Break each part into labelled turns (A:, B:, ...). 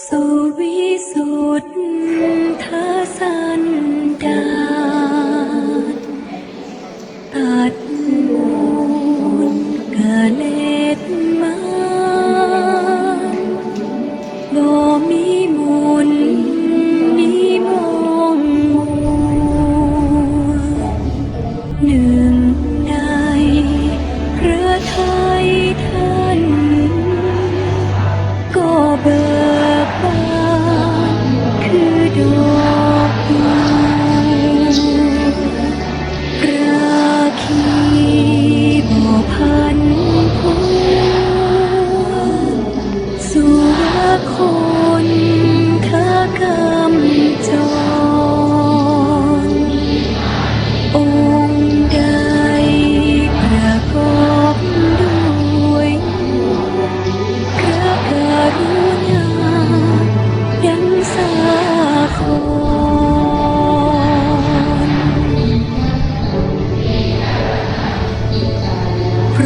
A: สุวิสุทธสันดานตัดมูลกะเลดมาบ่มี you.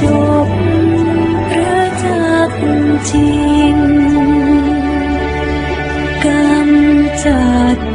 A: จบพระจักจริงกำจัด